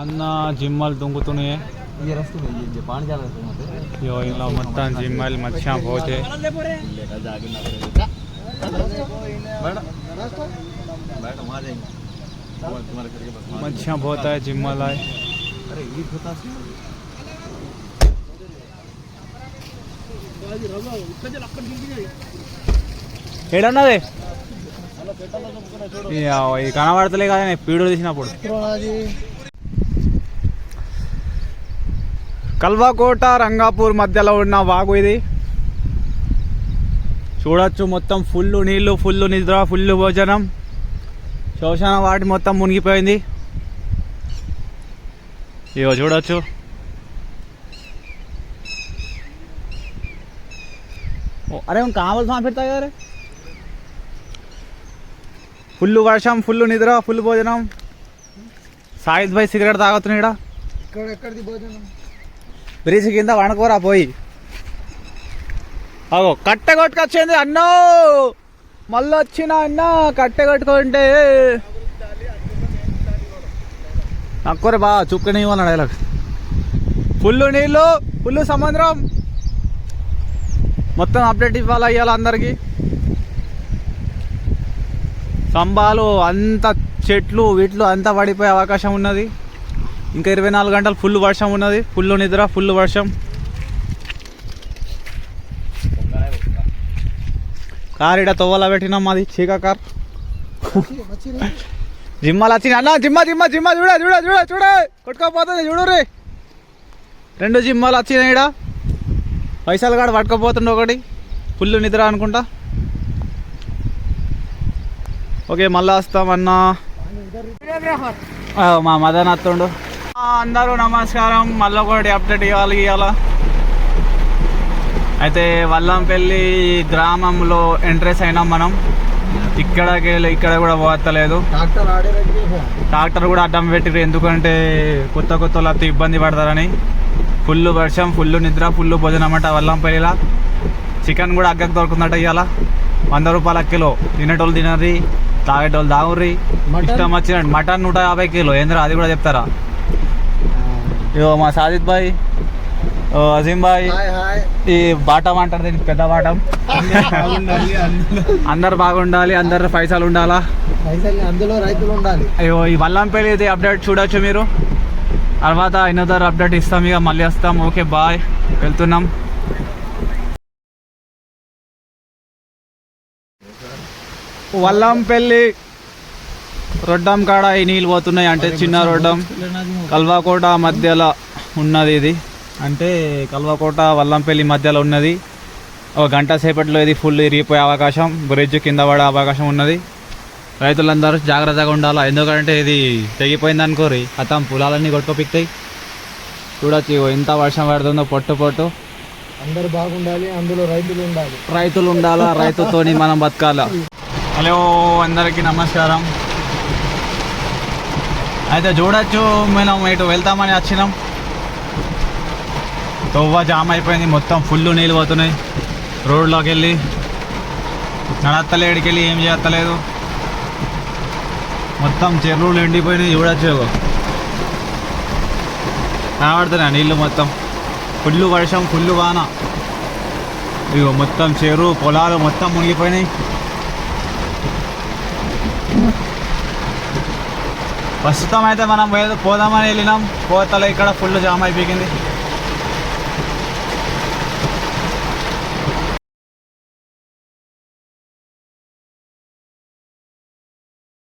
అన్న జిమ్మలు దుంకుతున్నాయి ये रस्ते में ये जो पानी जा रहा है वहाँ पे ఇగో ఇలా మొత్తం జిమ్మలు మధ్య పోతే लेकर जाके ना करेगा बैठ बैठ वहाँ जाएंगे तुम्हारे तुम्हारे करके बस वहाँ మధ్య పోతాయి జిమ్మలు अरे ये होता है ఏడన్నది ఇది కనబడతలే కదా నేను పీడు తీసినప్పుడు కల్వాకోట రంగాపూర్ మధ్యలో ఉన్న వాగు ఇది. చూడొచ్చు మొత్తం ఫుల్ నీళ్ళు ఫుల్ నిద్ర ఫుల్ భోజనం. శోషణ వాటి మొత్తం మునిగిపోయింది. ఇగో చూడొచ్చు. ఓ, అరే కావాలి పెడతా కదా ఫుల్ వర్షం ఫుల్ నిద్ర ఫుల్ భోజనం. సాయిద్ భాయ్ సిగరెట్ తాగుతున్నాడా ఇక్కడ ఎక్కడిది భోజనం? బ్రిడ్జ్ కింద వణకోరా పోయి. అగో కట్టె కొట్టుకొచ్చింది అన్నో! మళ్ళీ వచ్చిన అన్న కట్టె కట్టుకుంటే. తక్కువ బా చుక్కని అన్నాడు డైలాగ్ ఫుల్ నీళ్ళు ఫుల్ సముద్రం. మొత్తం అప్డేట్ ఇవ్వాలి అయ్యాలి అందరికీ? స్తంభాలు అంత చెట్లు వీట్లు అంతా పడిపోయే అవకాశం ఉన్నది. ఇంకా ఇరవై నాలుగు గంటలు ఫుల్ వర్షం ఉన్నది. ఫుల్ నిద్ర ఫుల్ వర్షం. కార్ ఇడ తొవ్వల పెట్టినాం మాది చీకా కార్. జిమ్మలు వచ్చినాయి. అన్న జిమ్మ జిమ్మ జిమ్మ చూడ చూడ చూడ చూడ. కొట్టుకోపోతుంది చూడు రే. రెండు జిమ్మలు వచ్చినాయి ఇడ పైసలు కాడ పట్టుకోపోతుండే ఒకటి. ఫుల్ నిద్ర అనుకుంటా. ఓకే మళ్ళా వస్తామన్నా ఆ, మా మదన్ అత్తుండు. అందరూ నమస్కారం. మళ్ళీ ఒకటి అప్డేట్ ఇవ్వాలి ఇవాళ అయితే వల్లంపల్లి గ్రామంలో ఎంట్రెస్ అయినాం మనం. ఇక్కడకి వెళ్ళి ఇక్కడ కూడా పోతలేదు. డాక్టర్ కూడా అడ్డం పెట్టిరు ఎందుకంటే కొత్త కొత్త వాళ్ళతో ఇబ్బంది పడతారని. ఫుల్ వర్షం ఫుల్ నిద్ర ఫుల్ భోజనం అంట వల్లంపల్లిలా. చికెన్ కూడా అగ్గకు దొరుకుతుందట ఇవాళ వంద రూపాయల కిలో. తినేటోళ్ళు తినరి తాగేటోళ్ళు తాగుర్రి? ఇష్టం వచ్చినట్టు. మటన్ నూట యాభై కిలో. ఏంద్రా అది కూడా చెప్తారా? ఇగో మా సాజిద్ భాయ్ ఓ అజీం భాయ్ ఈ బాటం అంటారు దీనికి పెద్ద బాటం. అందరు బాగుండాలి అందరు పైసలు ఉండాలా? అందులో రైతులు ఉండాలి. అయ్యో ఈ వల్లంపల్లి ఇది అప్డేట్ చూడొచ్చు మీరు. తర్వాత ఇన్నదర్ అప్డేట్ ఇస్తాం ఇక మళ్ళీ వస్తాం. Okay bye. వెళ్తున్నాం. వల్లంపల్లి రొడ్డం కాడ ఈ నీళ్ళు పోతున్నాయి అంటే చిన్న రొడ్డం. కల్వాకోట మధ్యలో ఉన్నది ఇది. అంటే కల్వాకోట వల్లంపల్లి మధ్యలో ఉన్నది. ఒక గంట సేపట్లో ఇది ఫుల్ ఇరిగిపోయే అవకాశం బ్రిడ్జ్ కింద పడే అవకాశం ఉన్నది. రైతులందరూ జాగ్రత్తగా ఉండాలి? ఎందుకంటే ఇది తెగిపోయింది అనుకోరి అతం పొలాలన్నీ కొట్టుకోపిక్తాయి చూడొచ్చు ఎంత వర్షం పడుతుందో పొట్టు పొట్టు. అందరు బాగుండాలి అందులో రైతులు ఉండాలి. రైతులు ఉండాలా? రైతుతోని మనం బతకాల? హలో అందరికీ నమస్కారం. అయితే చూడొచ్చు మనం ఇటు వెళ్తామని వచ్చినాం. తొవ్వ జామ్ అయిపోయింది మొత్తం ఫుల్ నీళ్ళు పోతున్నాయి. రోడ్లోకి వెళ్ళి నడత్తలేడికి వెళ్ళి ఏం చేస్తలేదు మొత్తం చెరువులు ఎండిపోయినాయి చూడొచ్చు కనబడుతున్నాయి నీళ్ళు మొత్తం? ఫుల్ వర్షం ఫుల్ వాన. ఇగో మొత్తం చెరువు పొలాలు మొత్తం మునిగిపోయినాయి. ప్రస్తుతం అయితే మనం పోదామని వెళ్ళినాం. కోతలో ఇక్కడ ఫుల్ జామ్ అయిపోయింది.